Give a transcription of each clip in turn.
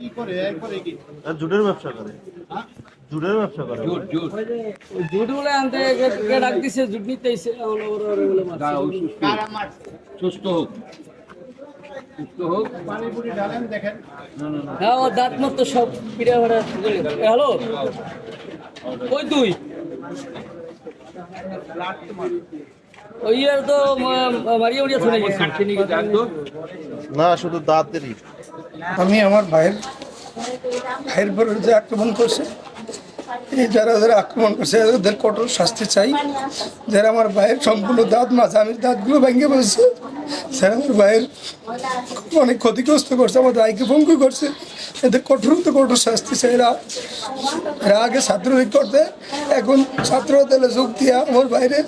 কি করে? এই কি? জুটের ব্যবসা করে। জুটের ব্যবসা করে। Jute jute. জুটগুলো আনতে কে- কে ডাক দিছে? জুট নিতে ওরা ওরা। সুস্থ। হোক। সুস্থ হোক। পানি পুরি ঢালেন দেখেন। না না না। হ্যাঁ ও দাঁত মত সব পিড়ে ভরা হ্যালো? ওই তুই? ইয়ার তো মারিয়া মারিয়া না শুধু দাঁতেরই। আমি আমার ভাইয়ের ভাইয়ের পরে যে আক্রমণ করছে। এই যারা যারা আক্রমণ করছে এদের কঠোর শাস্তি চাই। যারা আমার ভাইয়ের সম্পূর্ণ দাঁত মাছ আমি দাঁতগুলো ভেঙে বসছে যারা আমার ভাইয়ের অনেক ক্ষতিগ্রস্ত করছে, আমার ভাইকে ভঙ্গি করছে, এদের কঠোর তো কঠোর শাস্তি চাই। এরা এরা আগে ছাত্রলীগ করতে, এখন ছাত্র দলে যোগ দিয়ে আমার বাইরে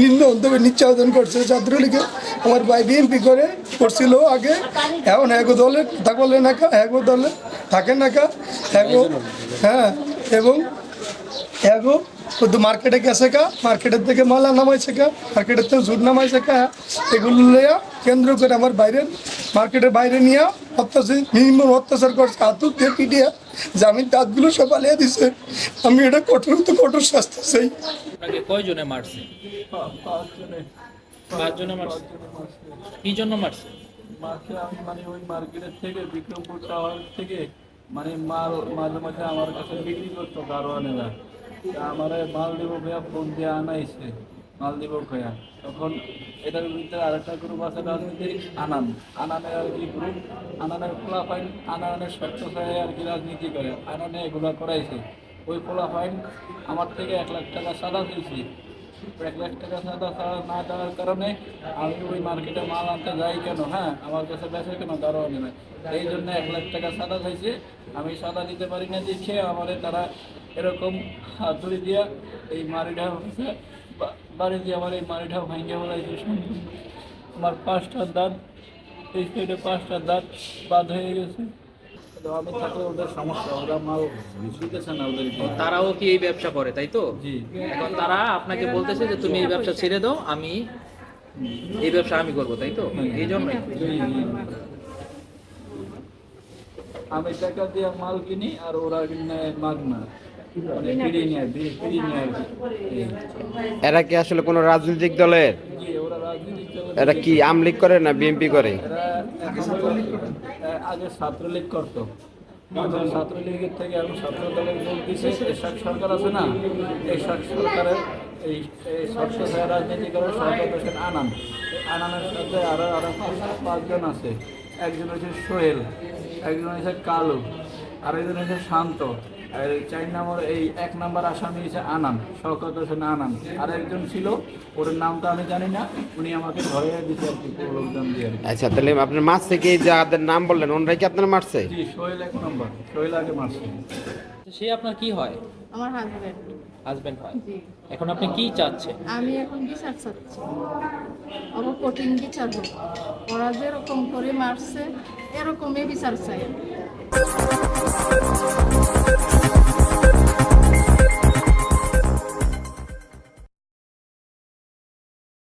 নিম্ন উদ্যোগে নিশ্চাদন করছে। ছাত্রলীগে আমার ভাই বিএনপি করে, করছিল আগে। এখন এক দলে কথা বলে না কা এক দলে থাকে না কা এক হ্যাঁ এবং এগো শুধু মার্কেটে গেছে কা মার্কেটের থেকে মালা নামাইছে কা মার্কেটের থেকে জুট নামাইছে কা। এগুলো লইয়া কেন্দ্র করে আমার বাইরে মার্কেটের বাইরে নিয়ে অত্যাচার মিনিমাম অত্যাচার করছে। হাতুক দিয়ে পিটিয়া জামিন দাঁতগুলো সব আলিয়া দিছে। আমি এটা কঠোর তো কঠোর শাস্তি চাই। কয়জনে মারছে? পাঁচজনে। মারছে? কি জন্য মারছে? মাকে আমি মানে ওই মার্কেটের থেকে বিক্রমপুর টাওয়ার থেকে মানে মাল মাঝে মাঝে আমার কাছে বিক্রি করতো দারোয়ানেরা। আমার মাল দেবো ভাইয়া ফোন দিয়ে আনাইছে মাল দেবো ভাইয়া তখন এটার ভিতরে আরেকটা গ্রুপ আছে রাজনীতির আনান। আনানের আর কি গ্রুপ আনানের ফলাফাইন আনানের স্বচ্ছ চায় আর কি রাজনীতি করে। আনানে এগুলা করাইছে। ওই ফলাফাইন আমার থেকে এক লাখ টাকা সাদা দিয়েছি। এক লাখ টাকা সাদা ছাড়া না দেওয়ার কারণে আমি ওই মার্কেটে মাল আনতে যাই কেন? হ্যাঁ আমার কাছে বেচে কেন? দারোয়ানি না এই জন্য এক লাখ টাকা সাদা চাইছে আমি সাদা দিতে পারি না দেখে আমারে তারা এরকম হাতুড়ি দিয়া এই মারিটা হচ্ছে বাড়ি দিয়ে আমার এই মারিটা ভাঙ্গে বলাইছে সম্পূর্ণ। আমার পাঁচটা দাঁত এই সাইডে পাঁচটা দাঁত বাদ হয়ে গেছে। আমি থাকলে ওদের সমস্যা ওরা মাল দিতেছে না ওদেরকে তারাও কি এই ব্যবসা করে তাই তো? জি। এখন তারা আপনাকে বলতেছে যে তুমি এই ব্যবসা ছেড়ে দাও আমি এই ব্যবসা আমি করব তাই তো? এই জন্যই। আমি টাকা দিয়ে মাল কিনি আর ওরা কিনে মাগনা মানে আর এই। এরা কি আসলে কোনো রাজনৈতিক দলের? এরা কি আমলিগ করে না বিএনপি করে? আগে ছাত্রলীগ করতো। ছাত্রলীগের থেকে এখন ছাত্র দলের যোগ দিছে। এরশাদ সরকার আছে না? এরশাদ সরকারের এই এই রাজনীতি করে সরকার দেশের আনান। আনানের সাথে আরও আরও পাঁচজন আছে। একজন হচ্ছে সোহেল একজন হচ্ছে কালু আরেকজন হচ্ছে শান্ত। আর চার নম্বর এই এক নম্বর আসামি হচ্ছে আনান শওকত হোসেন আনান আর একজন ছিল ওর নামটা আমি জানি না উনি আমাকে ধরে দিতে আর কি লোকজন দিয়ে আচ্ছা তাহলে আপনার মাছ থেকে যাদের নাম বললেন ওনারা কি আপনার মারছে? জি সোহেল এক নম্বর সোহেল আগে মারছে। সে আপনার কি হয়? আমার হাজব্যান্ড হাজবেন্ড হয়? এখন আপনি কি চাচ্ছেন? আমি এখন বিচার চাচ্ছি। ওরা কঠিন বিচার হোক। ওরা যেরকম করে মারছে এরকমই বিচার চাই।